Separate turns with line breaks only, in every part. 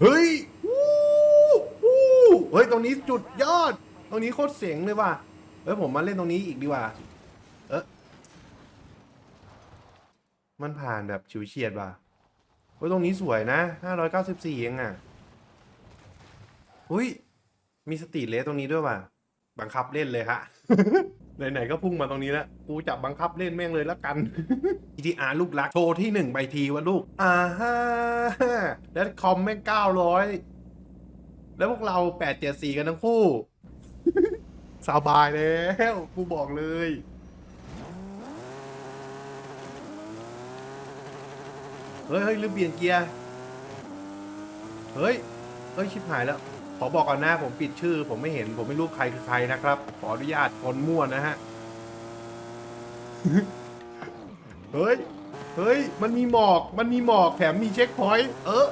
เฮ้ยวู้วู้เฮ้ย ตรงนี้จุดยอด ตรงนี้โคตรเสียงเลยว่ะเฮ้ย ผมมาเล่นตรงนี้อีกดีกว่า เออมันผ่านแบบฉิวเฉียดว่ะเฮ้ย ตรงนี้สวยนะ 594เองอะอุ้ย มีสตรีทเลสตรงนี้ด้วยว่ะ บังคับเล่นเลยฮะ ไหนๆก็พุ่งมาตรงนี้แล้ว กูจับบังคับเล่นแม่งเลยแล้วกัน GTR ลูกรัก โชว์ที่หนึ่งไปทีวะลูก อ่าฮ่าแล้วคอมแม่งเก้าร้อยแล้วพวกเราแปดเจ็ดสี่กันทั้งคู่ สบายแล้วกูบอกเลยเฮ้ยเฮ้ยลืมเปลี่ยนเกียร์ เฮ้ย เฮ้ย ชิบหายแล้ว ขอบอกก่อนนะผมปิดชื่อ ผมไม่เห็นผมไม่รู้ใครคือใครนะครับ ขออนุญาตคนมั่วนะฮะ เฮ้ย เฮ้ย มันมีหมอก มันมีหมอกแถมมีเช็คพอยต์ เออ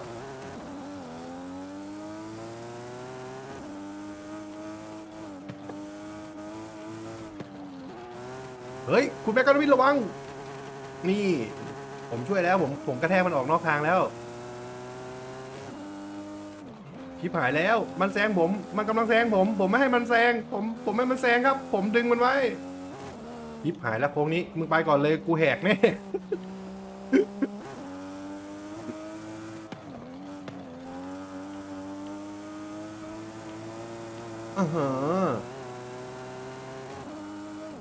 เฮ้ย คุณแม่กนวินระวัง นี่ ผมช่วยแล้ว ผมผมกระแทกมันออกนอกทางแล้ว ชิบหายแล้ว มันแซงผม มันกำลังแซงผม ผมไม่ให้มันแซง ผม ผมไม่ให้มันแซงครับ ผมดึงมันไว้ชิบหายแล้วโค้งนี้ มึงไปก่อนเลย กูแหกแน่อือฮะ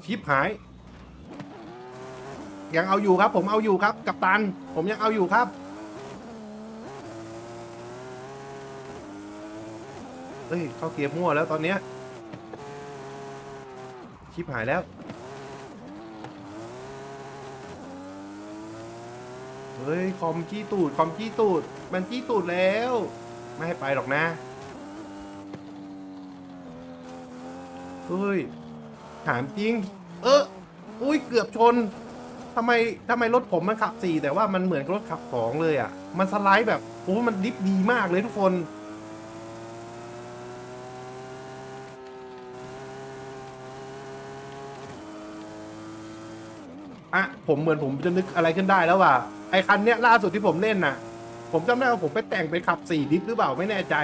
ชิบหาย ยังเอาอยู่ครับ ผมเอาอยู่ครับ กับตัน ผมยังเอาอยู่ครับ เฮ้ย เข้าเกียร์มั่วแล้วตอนเนี้ย ชิบหายแล้ว เฮ้ย คอมจี้ตูด คอมจี้ตูด มันจี้ตูดแล้ว ไม่ให้ไปหรอกนะ เฮ้ย ถามจริง เอออุ้ย เกือบชนทำไมทำไมรถผมมันขับสี่แต่ว่ามันเหมือนรถขับสองเลยอะ มันสไลด์แบบโอ้มันดิฟดีมากเลยทุกคน อะผมเหมือนผมจะนึกอะไรขึ้นได้แล้วว่ะไอคันเนี้ยล่าสุดที่ผมเล่นน่ะ ผมจำได้ว่าผมไปแต่งเป็นขับสี่ดิฟหรือเปล่าไม่แน่ใจ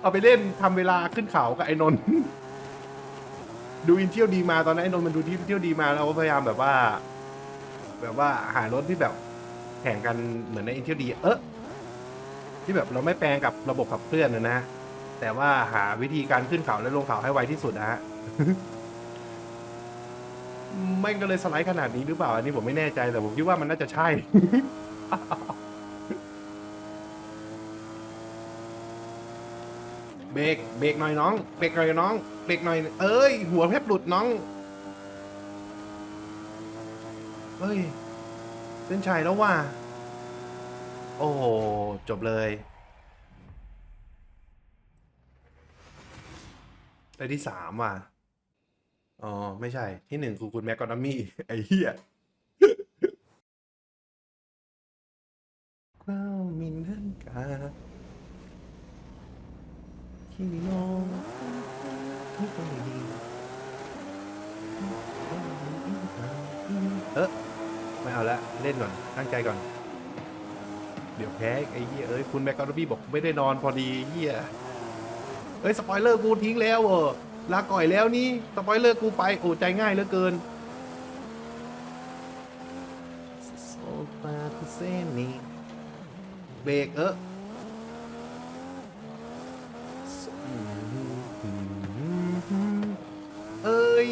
เอาไปเล่นทำเวลาขึ้นเขากับไอ้นนท์ ดูอินเที่ยวดีมาตอนนั้นไอ้นนท์มันดูที่เที่ยวดีมาแล้วก็พยายามแบบว่า แบบว่าหารถที่แบบแข่งกันเหมือนในอินเที่ยวดี เออที่แบบเราไม่แปลงกับระบบขับเคลื่อนนะนะแต่ว่าหาวิธีการขึ้นเขาและลงเขาให้ไวที่สุดนะฮะ ไม่งก็เลยสไลด์ขนาดนี้หรือเปล่า อันนี้ผมไม่แน่ใจแต่ผมคิดว่ามันน่าจะใช่ เบรกเบรกหน่อยน้อง เบรกหน่อยน้อง เบรกหน่อย เอ้ย หัวแทบหลุดน้องเฮ้ยเส้นชัยแล้วว่ะโอ้โหจบเลยได้ที่สามว่ะ อ๋อ ไม่ใช่ ที่หนึ่งคือคุณแมกกอนามี่ไอ้เหี้ยว้าวมินทันกาที่โนทุกคนดีเออไม่เอาละเล่นก่อน ตั้งใจก่อน เดี๋ยวแพ้ไอ้เหี้ยเอ้ยคุณแมกกอนามี่บอกไม่ได้นอนพอดีเหี้ยเอ้ย สปอยเลอร์กูทิ้งแล้วเออ ลาก่อยแล้วนี่สปอยเลอร์กูไปโอ้ใจง่ายเหลือเกินโซฟาคุเซนีเบรกเออเอ้ย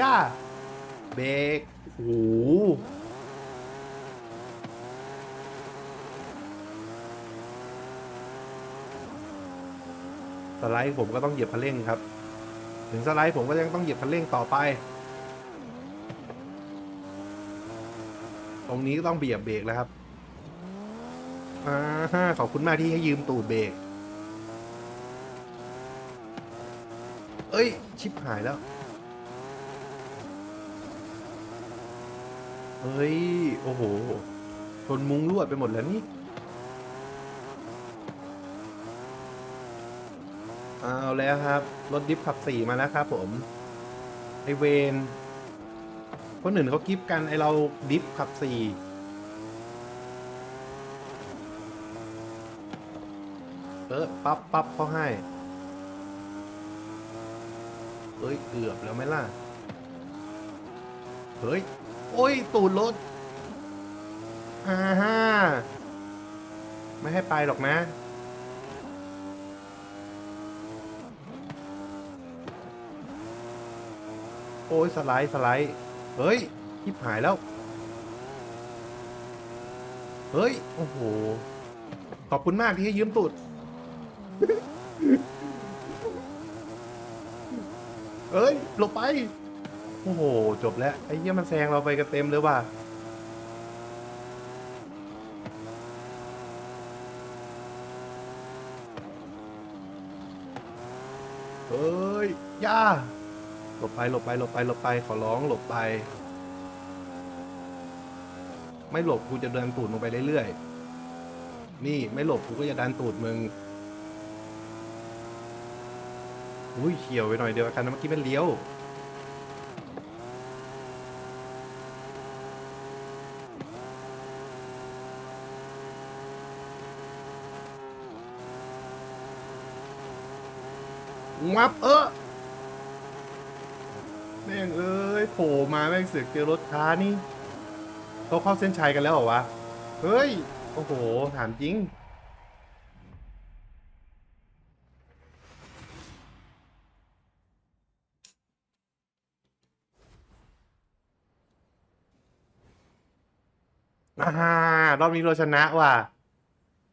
ย่า เบรกโอ้โหสไลด์ผมก็ต้องเหยียบคันเร่งครับ ถึงสไลด์ผมก็ยังต้องเหยียบคันเร่งต่อไป ตรงนี้ก็ต้องเบียบเบรกแล้วครับอ่าขอบคุณมากที่ให้ยืมตูดเบรกเอ้ย ชิปหายแล้ว เฮ้ย โอ้โหชนมุ้งลวดไปหมดแล้วนี่ เอาแล้วครับ รถดิฟขับสี่มาแล้วครับผมไอเวนคนอื่นเขากิฟกันไอเราดิฟขับสี่เออปั๊บปั๊บเขาให้ เอ้ย เกือบแล้วไหมล่ะ เฮ้ย โอ้ย ตูดรถอ่าฮ่าไม่ให้ไปหรอกนะ โอ้ยสไลด์สไลด์เฮ้ยทิบหายแล้ว เฮ้ย โอ้โห ขอบคุณมากที่ให้ยืมตูด เอ้ยหลบไป โอ้โห จบแล้ว ไอ้เหี้ยมันแซงเราไปกันเต็มเลยว่ะเฮ้ยย่า หลบไปหลบไปหลบไปหลบไปขอร้องหลบไป ไม่หลบกูจะเดินตูดลงไปเรื่อยๆนี่ไม่หลบกูก็จะดันตูดมึงอุ้ยเฉียวไปหน่อยเดียวกันนะเมื่อกี้มันเลี้ยวงับเออ ม่งเอ้ยโผล่มาแม่งเสือกเจอรถค้านี่เขาเข้าเส้นชัยกันแล้วเหรอวะ เฮ้ย โอ้โห ถามจริง อ่ารอบนี้เราชนะว่ะ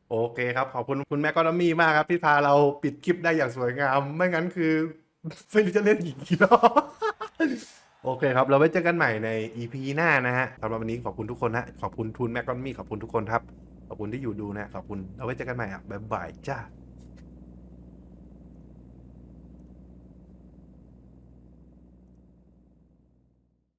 โอเคครับ ขอบคุณคุณแม่กอนมีมากครับ ที่พาเราปิดคลิปได้อย่างสวยงาม ไม่งั้นคือ ไม่รู้จะเล่นอีกกี่รอบ โอเคครับ เราไว้เจอกันใหม่ใน EP หน้านะฮะสำหรับวันนี้ขอบคุณทุกคนนะขอบคุณทุนแม็กกอนมี่ขอบคุณทุกคนครับ ขอบคุณที่อยู่ดูนะ ขอบคุณ เราไว้เจอกันใหม่อะบ๊ายบายจ้า